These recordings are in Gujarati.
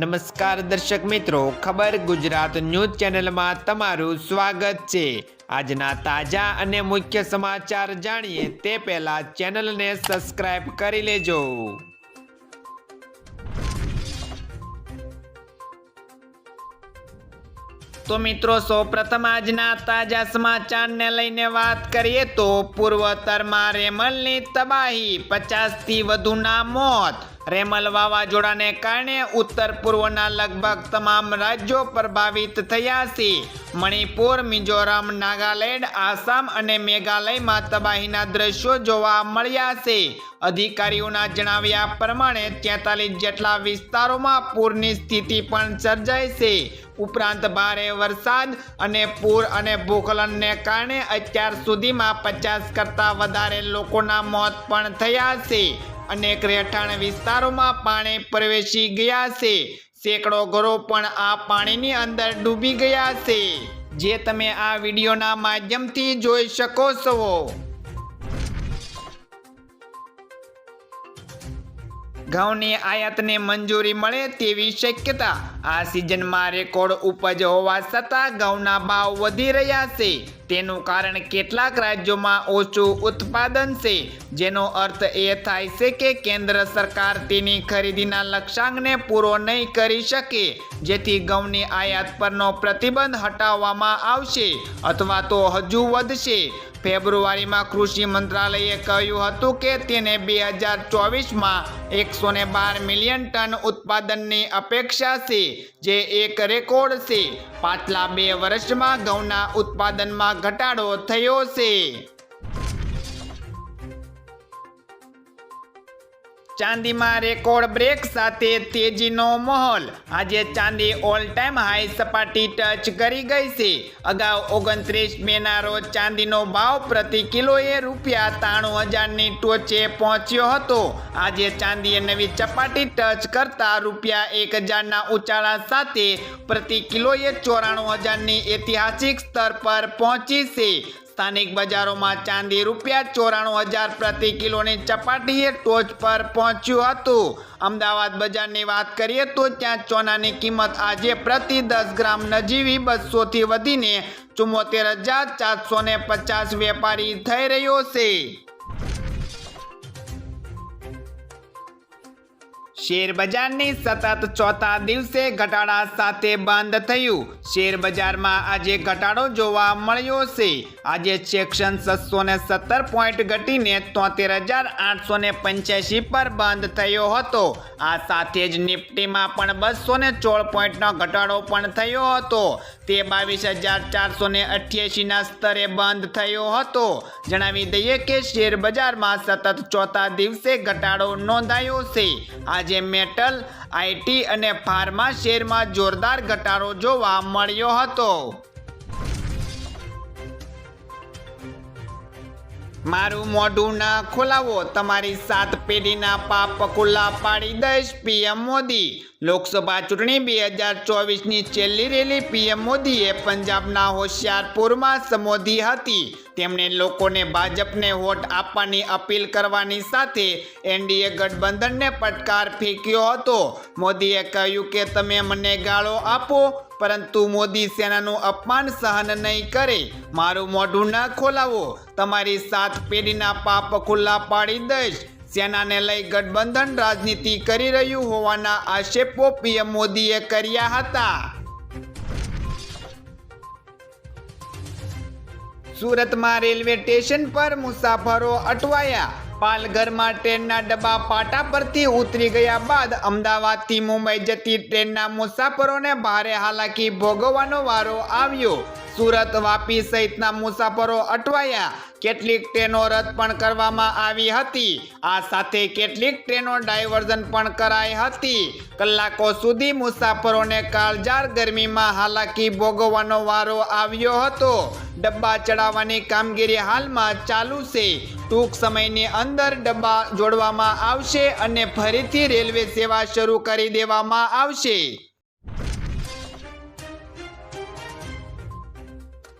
નમસ્કાર દર્શક મિત્રો, ખબર ગુજરાત ન્યૂઝ ચેનલમાં તમારું સ્વાગત છે. આજના તાજા અને મુખ્ય સમાચાર જાણીએ તે પહેલા ચેનલને સબસ્ક્રાઇબ કરી લેજો. તો મિત્રો સૌ પ્રથમ આજના તાજા સમાચારને લઈને વાત કરીએ તો પૂર્વોત્તરમાં રેમલની તબાહી, પચાસથી વધુના મોત રેમલ વાવાઝોડાને કારણે ઉત્તર પૂર્વના લગભગ તમામ રાજ્યો પ્રભાવિત થયા છે. મણિપુર, મિઝોરમ, નાગાલેન્ડ, આસામ અને મેઘાલયમાં તબાહીના દ્રશ્યો જોવા મળ્યા છે. અધિકારીઓના જણાવ્યા પ્રમાણે તેતાલીસ જેટલા વિસ્તારોમાં પૂરની સ્થિતિ પણ સર્જાઈ છે. ઉપરાંત ભારે વરસાદ અને પૂર અને ભૂસ્ખલનને કારણે અત્યાર સુધીમાં પચાસ કરતાં વધારે લોકોના મોત પણ થયા છે. અનેક રહેઠાણ વિસ્તારોમાં પાણી પ્રવેશી ગયા છે. સેંકડો ઘરો પણ આ પાણીની અંદર ડૂબી ગયા છે. જે તમે આ વિડીયોના માધ્યમથી જોઈ શકો છો. ઘઉંની આયાતને મંજૂરી મળે તેવી શક્યતા. આ સિઝનમાં રેકોર્ડ ઉપજ હોવા છતાં ઘઉંના ભાવ વધી રહ્યા છે. તેનું કારણ કેટલાક રાજ્યોમાં ઓછું ઉત્પાદન છે, જેનો અર્થ એ થાય છે કે કેન્દ્ર સરકાર તેની ખરીદીના લક્ષ્યાંકને પૂરો નહીં કરી શકે, જેથી ઘઉંની આયાત પરનો પ્રતિબંધ હટાવવામાં આવશે અથવા તો હજુ વધશે. ફેબ્રુઆરીમાં કૃષિ મંત્રાલયે કહ્યું હતું કે તેને બે હજાર ચોવીસમાં એકસો ને બાર મિલિયન ટન ઉત્પાદનની અપેક્ષા છે, જે એક રેકોર્ડ છે. પાછલા બે વર્ષમાં ઘઉંના ઉત્પાદનમાં ઘટાડો થયો છે ચાંદીમાં રેકોર્ડ બ્રેક સાથે તેજીનો માહોલ. આજે ચાંદી ઓલ ટાઈમ હાઈ સપાટી ટચ કરી ગઈ છે. અગાઉ ઓગણત્રીસ મેના રોજ ચાંદીનો ભાવ પ્રતિ કિલોએ રૂપિયા ત્રાણું હજારની ટોચે પહોંચ્યો હતો. આજે ચાંદીએ નવી ચપાટી ટચ કરતા રૂપિયા એક હજારના ઉચાળા સાથે પ્રતિ કિલોએ ચોરાણું હજારની ઐતિહાસિક સ્તર પર પહોંચી છે. સ્થાનિક બજારોમાં ચાંદી રૂપિયા ચોરાણું હજાર પ્રતિ કિલોની ચપાટીએ ટોચ પર પહોંચ્યું હતું. અમદાવાદ બજારની વાત કરીએ તો ત્યાં ચોનાની કિંમત આજે પ્રતિ દસ ગ્રામ નજીવી બસોથી વધીને ચુમ્મોતેર હજાર ચારસો ને પચાસ વેપારી થઈ રહ્યો છે. શેર બજારની સતત ચોથા દિવસે ઘટાડા સાથે બંધ થયું. શેર બજારમાં આજે ઘટાડો જોવા મળ્યો છે. આજે સેક્શન છસો ને સત્તર પોઈન્ટ ઘટીને તોતેર હજાર આઠસો ને પંચ્યાસી પર બંધ થયો હતો. આ સાથે જ નિફ્ટીમાં પણ બસો ને ચોળ પોઈન્ટનો ઘટાડો પણ થયો હતો. તે બાવીસ હજાર ચારસો ને અઠ્યાસીના સ્તરે બંધ થયો હતો. જણાવી દઈએ કે શેર બજારમાં સતત ચોથા દિવસે ઘટાડો નોંધાયો છે. આજે મેટલ આઈટી અને ફાર્મા શેરમાં જોરદાર ઘટાડો જોવા મળ્યો હતો. મારું મોઢું ના ખોલાવો, તમારી સાત પેઢીના પાપ ખુલ્લા પાડી દઈશ પીએમ મોદી. લોકસભા ચૂંટણી બે હજાર ચોવીસની છેલ્લી રેલી પીએમ મોદીએ પંજાબના હોશિયારપુરમાં સંબોધી હતી. તેમણે લોકોને ભાજપને વોટ આપવાની અપીલ કરવાની સાથે એનડીએ ગઠબંધનને પડકાર ફેંક્યો હતો. મોદીએ કહ્યું કે, તમે મને ગાળો આપો પરંતુ મોદી સેનાનું અપમાન સહન નહીં કરે. મારું મોઢું ન ખોલાવો. તમારી સાત પેઢીના પાપ ખુલ્લા પાડી દઈશ. સેનાને લઈ ગઠબંધન રાજનીતિ કરી રહ્યું હોવાના આક્ષેપો પીએમ મોદીએ કર્યા હતા. સુરતમાં રેલવે સ્ટેશન પર મુસાફરો અટવાયા. પાલઘરમાં ટ્રેનના ડબ્બા પાટા પરથી ઉતરી ગયા બાદ અમદાવાદથી મુંબઈ જતી ટ્રેનના મુસાફરોને ભારે હાલાકી ભોગવવાનો વારો આવ્યો. સુરત, વાપી સહિતના મુસાફરો અટવાયા. કેટલીક ટ્રેનો રદ પણ કરવામાં આવી હતી. આ સાથે કેટલીક ટ્રેનો ડાયવર્ઝન પણ કરાઈ હતી. કલાકો સુધી મુસાફરોને કાળજાળ ગરમીમાં હાલાકી ભોગવવાનો વારો આવ્યો હતો. ડબ્બા ચડાવવાની કામગીરી હાલમાં ચાલુ છે. ટૂંક સમયની અંદર ડબ્બા જોડવામાં આવશે અને ફરીથી રેલવે સેવા શરૂ કરી દેવામાં આવશે.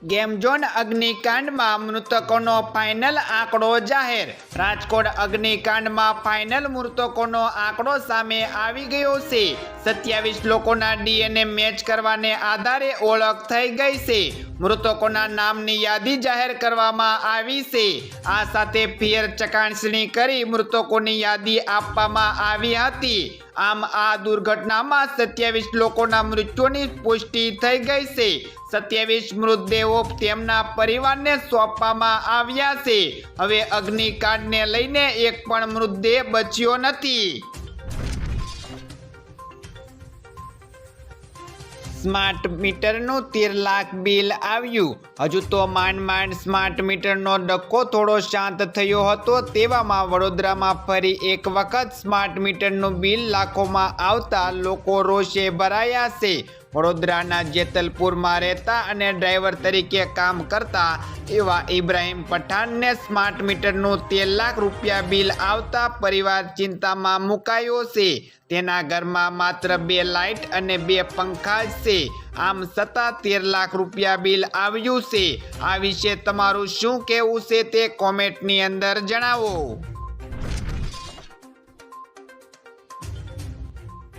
ગેમ ઝોન અગ્નિકાંડમાં મૃતકોનો ફાઇનલ આંકડો જાહેર. રાજકોટ અગ્નિકાંડમાં ફાઇનલ મૃતકોનો આંકડો સામે આવી ગયો છે. સત્યાવીસ લોકોના ડીએનએ મેચ કરવાને આધારે ઓળખ થઈ ગઈ છે. મૃતકોના નામની યાદી જાહેર કરવામાં આવી છે. આ સાથે ફેર ચકાસણી કરી મૃતકોની યાદી આપવામાં આવી હતી. આમ આ દુર્ઘટનામાં સત્યાવીસ લોકોના મૃત્યુની પુષ્ટિ થઈ ગઈ છે. સત્યાવીસ મૃતદેહો તેમના પરિવારને સોંપવામાં આવ્યા છે. હવે અગ્નિકાંડને લઈને એક પણ મૃતદેહ બચ્યો નથી. સ્માર્ટ મીટરનું તેર લાખ બિલ આવ્યું. હજુ તો માંડ માંડ સ્માર્ટ મીટરનો ડક્કો થોડો શાંત થયો હતો તેવામાં વડોદરામાં ફરી એક વખત સ્માર્ટ મીટરનું બિલ લાખોમાં આવતા લોકો રોષે ભરાયા છે. વડોદરાના જેતલપુરમાં રહેતા અને ડ્રાઈવર તરીકે કામ કરતા એવા ઇબ્રાહિમ પઠાણને સ્માર્ટ મીટરનું તેર લાખ રૂપિયા બિલ આવતા પરિવાર ચિંતામાં મુકાયો છે. તેના ઘરમાં માત્ર બે લાઇટ અને બે પંખા જ છે. આમ છતાં તેર લાખ રૂપિયા બિલ આવ્યું છે. આ વિશે તમારું શું કહેવું છે તે કોમેન્ટની અંદર જણાવો.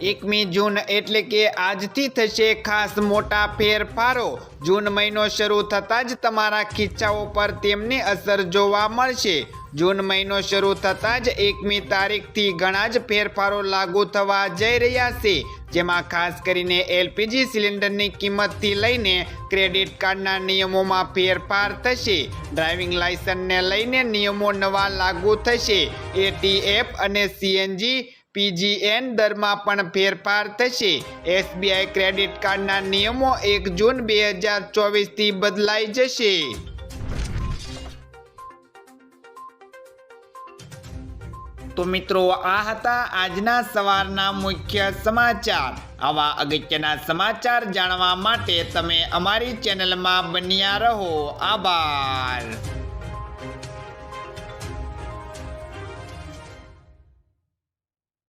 એકમી જૂન એટલે કે આજથી થશે ખાસ મોટા ફેરફારો. જૂન મહિનો શરૂ થતાં જ તમારા ખીચાઓ પર તેમની અસર જોવા મળશે. જૂન મહિનો શરૂ થતાં જ એકમી તારીખથી ઘણા જ ફેરફારો લાગુ થવા જઈ રહ્યા છે, જેમાં ખાસ કરીને એલપીજી સિલિન્ડરની કિંમતથી લઈને ક્રેડિટ કાર્ડના નિયમોમાં ફેરફાર થશે, ડ્રાઇવિંગ લાયસન્સને લઈને નિયમો નવા લાગુ થશે, એટીએફ અને સીએનજી પીજીએન દરમાં પણ ફેરફાર થશે. એસબીઆઈ ક્રેડિટ કાર્ડના નિયમો એક જૂન બે હજાર ચોવીસથી બદલાઈ જશે. તો મિત્રો, આ હતા આજના સવારના મુખ્ય સમાચાર. આવા અગત્યના સમાચાર જાણવા માટે તમે અમારી ચેનલમાં બન્યા રહો. આભાર.